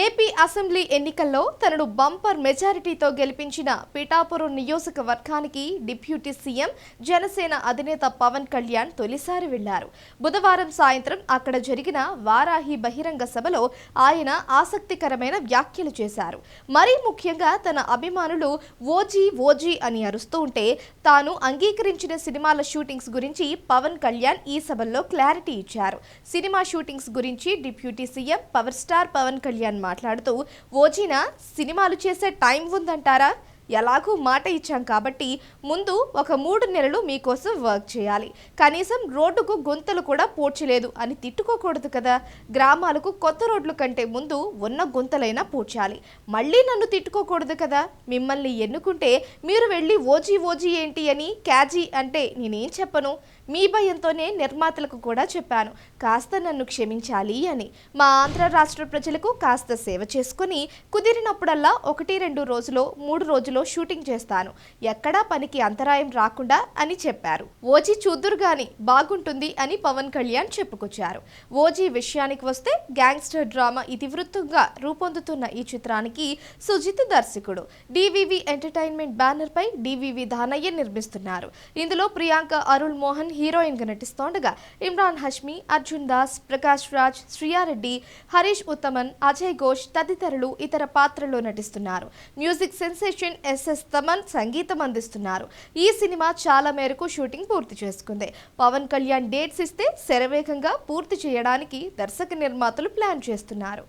AP assembly ఎన్నికల్లో తనను bumper మెజారిటీతో గెలిపించిన పిఠాపురం నియోజకవర్గానికి డిప్యూటీ సీఎం జనసేన అధినేత పవన్ కళ్యాణ్ తొలిసారి వెళ్ళారు. బుధవారం సాయంత్రం అక్కడ జరిగిన వారాహి బహిరంగ సభలో ఆయన ఆసక్తికరమైన వ్యాఖ్యలు చేశారు. మరీ ముఖ్యంగా తన అభిమానులు ఓజీ ఓజీ అని అరుస్తూ ఉంటే తాను అంగీకరించిన సినిమాల షూటింగ్స్ గురించి పవన్ కళ్యాణ్ ఈ సభల్లో క్లారిటీ ఇచ్చారు. సినిమా షూటింగ్స్ గురించి deputy CM power star Pawan Kalyan మాట్లాడుతూ ఓజీన సినిమాలు చేసే టైం ఉందంటారా? ఎలాగూ మాట ఇచ్చాం కాబట్టి ముందు ఒక మూడు నెలలు మీకోసం వర్క్ చేయాలి. కనీసం రోడ్డుకు గుంతలు కూడా పూడ్చలేదు అని తిట్టుకోకూడదు కదా. గ్రామాలకు కొత్త రోడ్ల కంటే ముందు ఉన్న గుంతలైనా పూడ్చాలి. మళ్ళీ నన్ను తిట్టుకోకూడదు కదా. మిమ్మల్ని ఎన్నుకుంటే మీరు వెళ్ళి ఓజీ ఓజీ ఏంటి అని క్యాజీ అంటే నేనేం చెప్పను. మీ భయంతోనే నిర్మాతలకు కూడా చెప్పాను. కాస్త నన్ను క్షమించాలి అని. మా ఆంధ్ర రాష్ట్ర ప్రజలకు కాస్త సేవ చేసుకుని కుదిరినప్పుడల్లా ఒకటి రెండు రోజులో మూడు రోజులో షూటింగ్ చేస్తాను. ఎక్కడా పనికి అంతరాయం రాకుండా అని చెప్పారు. ఓజీ చూద్దురు గాని బాగుంటుంది అని పవన్ కళ్యాణ్ చెప్పుకొచ్చారు. ఓజీ విషయానికి వస్తే గ్యాంగ్స్టర్ డ్రామా ఇతివృత్తంగా రూపొందుతున్న ఈ చిత్రానికి సుజిత్ దర్శకుడు. డివివి ఎంటర్టైన్మెంట్ బ్యానర్ పై డివివి దానయ్య నిర్మిస్తున్నారు. ఇందులో ప్రియాంక అరుణ్ మోహన్ హీరోయిన్గా నటిస్తోండగా ఇమ్రాన్ హష్మి అర్జున్ దాస్ ప్రకాష్ రాజ్ శ్రియారెడ్డి హరీష్ ఉత్తమన్ అజయ్ ఘోష్ తదితరులు ఇతర పాత్రల్లో నటిస్తున్నారు. మ్యూజిక్ సెన్సేషన్ ఎస్ఎస్ తమన్ సంగీతం అందిస్తున్నారు. ఈ సినిమా చాలా మేరకు షూటింగ్ పూర్తి చేసుకుంది. పవన్ కళ్యాణ్ డేట్స్ ఇస్తే శరవేగంగా పూర్తి చేయడానికి దర్శక నిర్మాతలు ప్లాన్ చేస్తున్నారు.